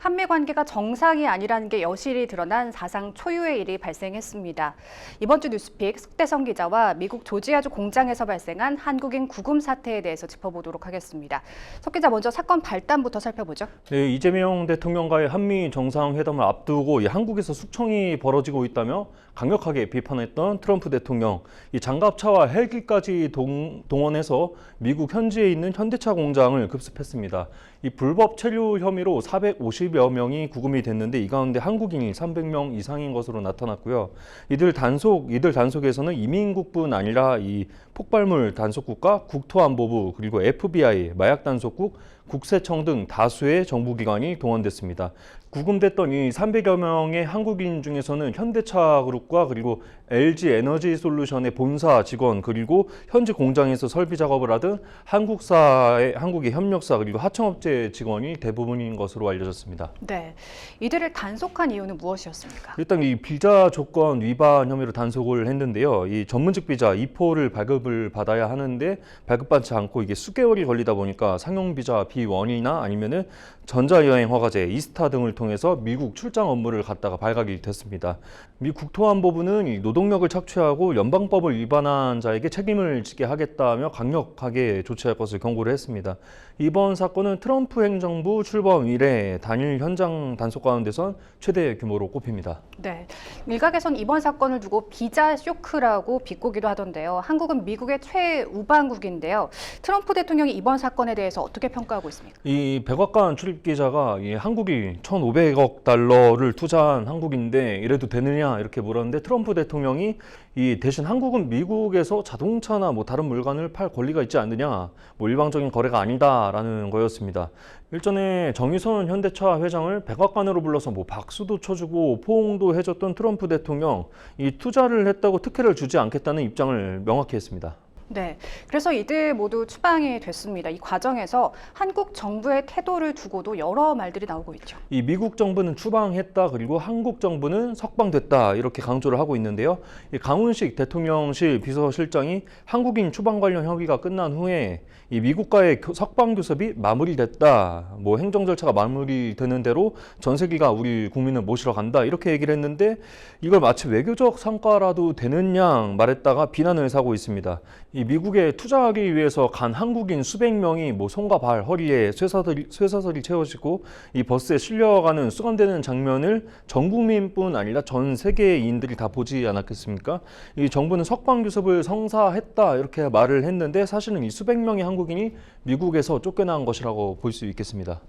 한미 관계가 정상이 아니라는 게 여실히 드러난 사상 초유의 일이 발생했습니다. 이번 주 뉴스픽 숙대성 기자와 미국 조지아주 공장에서 발생한 한국인 구금 사태에 대해서 짚어보도록 하겠습니다. 석 기자 먼저 사건 발단부터 살펴보죠. 네, 이재명 대통령과의 한미 정상회담을 앞두고 이 한국에서 숙청이 벌어지고 있다며 강력하게 비판했던 트럼프 대통령. 이 장갑차와 헬기까지 동, 동원해서 미국 현지에 있는 현대차 공장을 급습했습니다. 이 불법 체류 혐의로 450여 명이 구금이 됐는데 이 가운데 한국인이 300명 이상인 것으로 나타났고요. 이들 단속, 이들 단속에서는 이민국뿐 아니라 이 폭발물 단속국과 국토안보부 그리고 FBI, 마약 단속국, 국세청 등 다수의 정부기관이 동원됐습니다. 구금됐던 이 300여 명의 한국인 중에서는 현대차 그룹과 그리고 LG 에너지 솔루션의 본사 직원 그리고 현지 공장에서 설비 작업을 하던 한국사의 한국의 협력사 그리고 하청업체 직원이 대부분인 것으로 알려졌습니다. 네, 이들을 단속한 이유는 무엇이었습니까? 일단 이 비자 조건 위반 혐의로 단속을 했는데요. 이 전문직 비자 2포를 발급을 받아야 하는데 발급받지 않고 이게 수개월이 걸리다 보니까 상용 비자 B1이나 아니면은 전자여행 허가제 이스타 등을 통해서 미국 출장 업무를 갔다가 발각이 됐습니다. 미 국토안보부는 이 노동력을 착취하고 연방법을 위반한 자에게 책임을 지게 하겠다며 강력하게 조치할 것을 경고를 했습니다. 이번 사건은 트럼프 행정부 출범 이래 단일 현장 단속 가운데선 최대 규모로 꼽힙니다. 네, 일각에선 이번 사건을 두고 비자 쇼크라고 비꼬기도 하던데요. 한국은 미국 의 최우방국인데요. 트럼프 대통령이 이번 사건에 대해서 어떻게 평가하고 있습니까? 이 백악관 출입 기자가 이 한국이 1,500억 달러를 투자한 한국인데 이래도 되느냐 이렇게 물었는데 트럼프 대통령이 이 대신 한국은 미국에서 자동차나 뭐 다른 물건을 팔 권리가 있지 않느냐 뭐 일방적인 거래가 아니다라는 거였습니다. 일전에 정의선 현대차 회장을 백악관으로 불러서 뭐 박수도 쳐주고 포옹도 해줬던 트럼프 대통령 이 투자를 했다고 특혜를 주지 않겠다는 입장을 명확히 했습니다. 네, 그래서 이들 모두 추방이 됐습니다. 이 과정에서 한국 정부의 태도를 두고도 여러 말들이 나오고 있죠. 이 미국 정부는 추방했다 그리고 한국 정부는 석방됐다 이렇게 강조를 하고 있는데요. 이 강훈식 대통령실 비서실장이 한국인 추방 관련 협의가 끝난 후에 이 미국과의 교- 석방 교섭이 마무리됐다. 뭐 행정 절차가 마무리되는 대로 전 세계가 우리 국민을 모시러 간다 이렇게 얘기를 했는데 이걸 마치 외교적 성과라도 되는 양 말했다가 비난을 사고 있습니다. 이 미국에 투자하기 위해서 간 한국인 수백 명이 뭐 손과 발, 허리에 쇠사슬이, 쇠사슬이 채워지고 이 버스에 실려가는 수감되는 장면을 전 국민뿐 아니라 전 세계인들이 다 보지 않았겠습니까? 이 정부는 석방 교섭을 성사했다 이렇게 말을 했는데 사실은 이 수백 명의 한국인이 미국에서 쫓겨난 것이라고 볼 수 있겠습니다.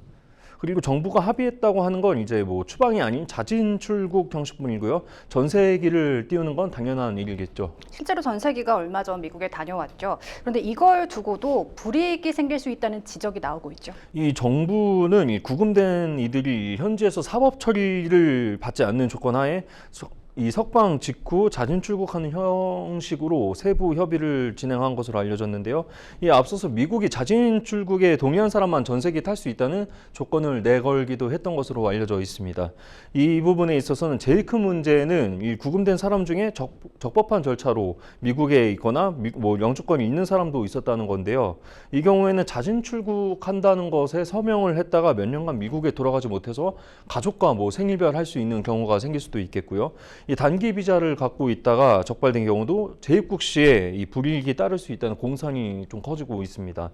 그리고 정부가 합의했다고 하는 건 이제 뭐 추방이 아닌 자진 출국 형식뿐이고요. 전세기를 띄우는 건 당연한 일이겠죠. 실제로 전세기가 얼마 전 미국에 다녀왔죠. 그런데 이걸 두고도 불이익이 생길 수 있다는 지적이 나오고 있죠. 이 정부는 이 구금된 이들이 현지에서 사법 처리를 받지 않는 조건 하에 석- 이 석방 직후 자진 출국하는 형식으로 세부 협의를 진행한 것으로 알려졌는데요. 이 앞서서 미국이 자진 출국에 동의한 사람만 전세기 탈 수 있다는 조건을 내걸기도 했던 것으로 알려져 있습니다. 이 부분에 있어서는 제일 큰 문제는 이 구금된 사람 중에 적, 적법한 절차로 미국에 있거나 미- 뭐 영주권이 있는 사람도 있었다는 건데요. 이 경우에는 자진 출국한다는 것에 서명을 했다가 몇 년간 미국에 돌아가지 못해서 가족과 뭐 생일별 할 수 있는 경우가 생길 수도 있겠고요. 이 단기 비자를 갖고 있다가 적발된 경우도 재입국 시에 이 불이익이 따를 수 있다는 공산이 좀 커지고 있습니다.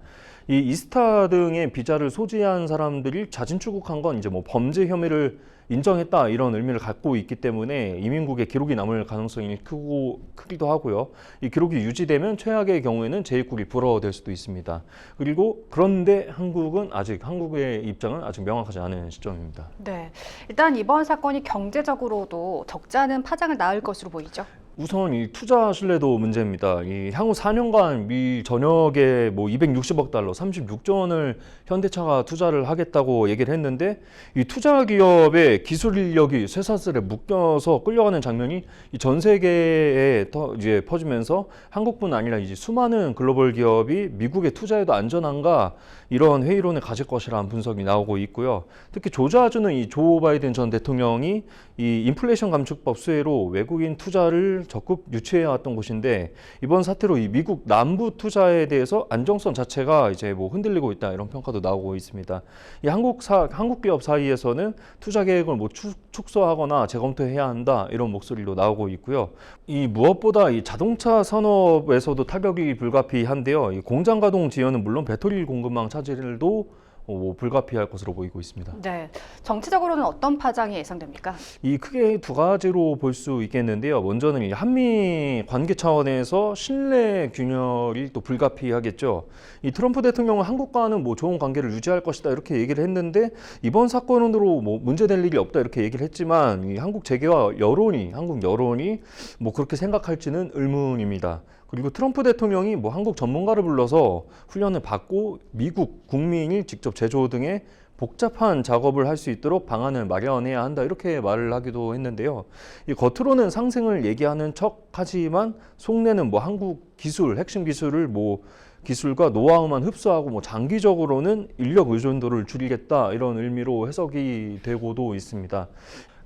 이 이스타 등의 비자를 소지한 사람들이 자진 출국한 건 이제 뭐 범죄 혐의를 인정했다 이런 의미를 갖고 있기 때문에 이민국에 기록이 남을 가능성이 크고 크기도 하고요. 이 기록이 유지되면 최악의 경우에는 재입국이 불허될 수도 있습니다. 그리고 그런데 한국은 아직 한국의 입장은 아직 명확하지 않은 시점입니다. 네, 일단 이번 사건이 경제적으로도 적지 않은 파장을 낳을 것으로 보이죠. 우선 이 투자 신뢰도 문제입니다. 이 향후 4년간 미 전역에 뭐 260억 달러, 36조 원을 현대차가 투자를 하겠다고 얘기를 했는데 이 투자 기업의 기술 인력이 쇠사슬에 묶여서 끌려가는 장면이 이 전 세계에 더 이제 퍼지면서 한국뿐 아니라 이제 수많은 글로벌 기업이 미국에 투자해도 안전한가 이런 회의론을 가질 것이라는 분석이 나오고 있고요. 특히 조지아주는 이 조 바이든 전 대통령이 이 인플레이션 감축법 수혜로 외국인 투자를 적극 유치해왔던 곳인데 이번 사태로 이 미국 남부 투자에 대해서 안정성 자체가 이제 뭐 흔들리고 있다 이런 평가도 나오고 있습니다. 이 한국 사 한국 기업 사이에서는 투자 계획을 뭐 축, 축소하거나 재검토해야 한다 이런 목소리도 나오고 있고요. 이 무엇보다 이 자동차 산업에서도 타격이 불가피한데요. 이 공장 가동 지연은 물론 배터리 공급망 차질도 뭐 불가피할 것으로 보이고 있습니다. 네. 정치적으로는 어떤 파장이 예상됩니까? 이 크게 두 가지로 볼 수 있겠는데요. 먼저는 이 한미 관계 차원에서 신뢰 균열이 또 불가피하겠죠. 이 트럼프 대통령은 한국과는 뭐 좋은 관계를 유지할 것이다 이렇게 얘기를 했는데 이번 사건으로 뭐 문제될 일이 없다 이렇게 얘기를 했지만 이 한국 재계와 여론이 한국 여론이 뭐 그렇게 생각할지는 의문입니다. 그리고 트럼프 대통령이 뭐 한국 전문가를 불러서 훈련을 받고 미국 국민이 직접 제조 등의 복잡한 작업을 할 수 있도록 방안을 마련해야 한다 이렇게 말을 하기도 했는데요. 이 겉으로는 상승을 얘기하는 척 하지만 속내는 뭐 한국 기술, 핵심 기술을 뭐 기술과 노하우만 흡수하고 뭐 장기적으로는 인력 의존도를 줄이겠다 이런 의미로 해석이 되고도 있습니다.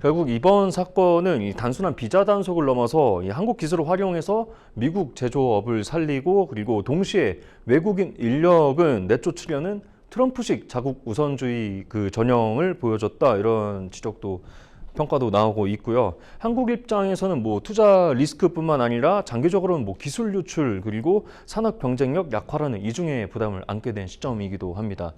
결국 이번 사건은 이 단순한 비자 단속을 넘어서 이 한국 기술을 활용해서 미국 제조업을 살리고 그리고 동시에 외국인 인력은 내쫓으려는 트럼프식 자국 우선주의 그 전형을 보여줬다 이런 지적도 평가도 나오고 있고요. 한국 입장에서는 뭐 투자 리스크뿐만 아니라 장기적으로는 뭐 기술 유출 그리고 산업 경쟁력 약화라는 이중의 부담을 안게 된 시점이기도 합니다.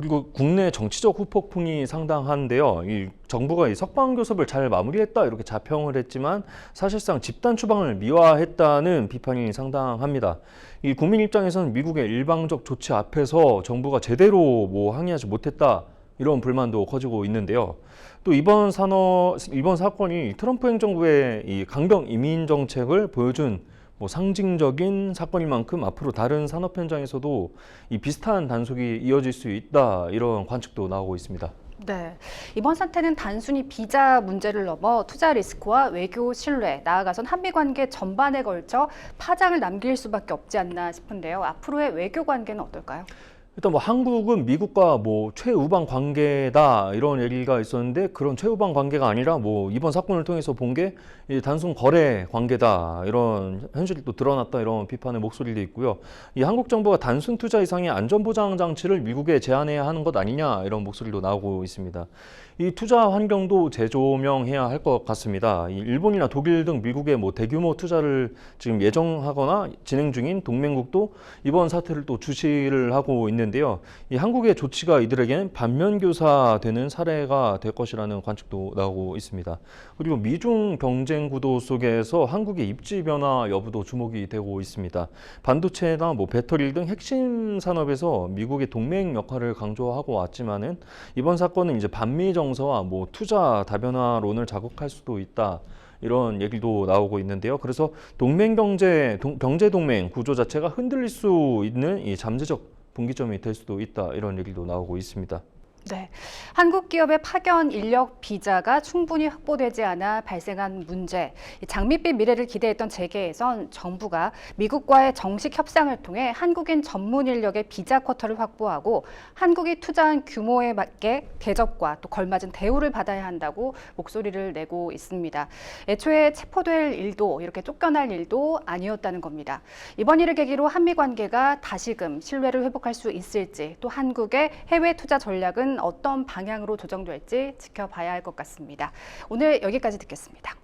그리고 국내 정치적 후폭풍이 상당한데요. 이 정부가 이 석방 교섭을 잘 마무리했다 이렇게 자평을 했지만 사실상 집단 추방을 미화했다는 비판이 상당합니다. 이 국민 입장에서는 미국의 일방적 조치 앞에서 정부가 제대로 뭐 항의하지 못했다 이런 불만도 커지고 있는데요. 또 이번 산업 이번 사건이 트럼프 행정부의 이 강경 이민 정책을 보여준 뭐 상징적인 사건인 만큼 앞으로 다른 산업 현장에서도 이 비슷한 단속이 이어질 수 있다 이런 관측도 나오고 있습니다. 네. 이번 사태는 단순히 비자 문제를 넘어 투자 리스크와 외교 신뢰, 나아가선 한미 관계 전반에 걸쳐 파장을 남길 수밖에 없지 않나 싶은데요. 앞으로의 외교 관계는 어떨까요? 일단 뭐 한국은 미국과 뭐 최우방 관계다 이런 얘기가 있었는데 그런 최우방 관계가 아니라 뭐 이번 사건을 통해서 본 게 단순 거래 관계다 이런 현실이 또 드러났다 이런 비판의 목소리도 있고요. 이 한국 정부가 단순 투자 이상의 안전보장 장치를 미국에 제한해야 하는 것 아니냐 이런 목소리도 나오고 있습니다. 이 투자 환경도 재조명해야 할 것 같습니다. 이 일본이나 독일 등 미국의 뭐 대규모 투자를 지금 예정하거나 진행 중인 동맹국도 이번 사태를 또 주시를 하고 있는 데요. 이 한국의 조치가 이들에게는 반면교사 되는 사례가 될 것이라는 관측도 나오고 있습니다. 그리고 미중 경쟁 구도 속에서 한국의 입지 변화 여부도 주목이 되고 있습니다. 반도체나 뭐 배터리 등 핵심 산업에서 미국의 동맹 역할을 강조하고 왔지만은 이번 사건은 이제 반미 정서와 뭐 투자 다변화론을 자극할 수도 있다. 이런 얘기도 나오고 있는데요. 그래서 동맹 경제 동- 경제 동맹 구조 자체가 흔들릴 수 있는 이 잠재적 분기점이 될 수도 있다. 이런 얘기도 나오고 있습니다. 네. 한국 기업의 파견 인력 비자가 충분히 확보되지 않아 발생한 문제. 이 장밋빛 미래를 기대했던 재계에선 정부가 미국과의 정식 협상을 통해 한국인 전문 인력의 비자 쿼터를 확보하고 한국이 투자한 규모에 맞게 대접과 또 걸맞은 대우를 받아야 한다고 목소리를 내고 있습니다. 애초에 체포될 일도 이렇게 쫓겨날 일도 아니었다는 겁니다. 이번 일을 계기로 한미 관계가 다시금 신뢰를 회복할 수 있을지 또 한국의 해외 투자 전략은 어떤 방향으로 조정될지 지켜봐야 할 것 같습니다. 오늘 여기까지 듣겠습니다.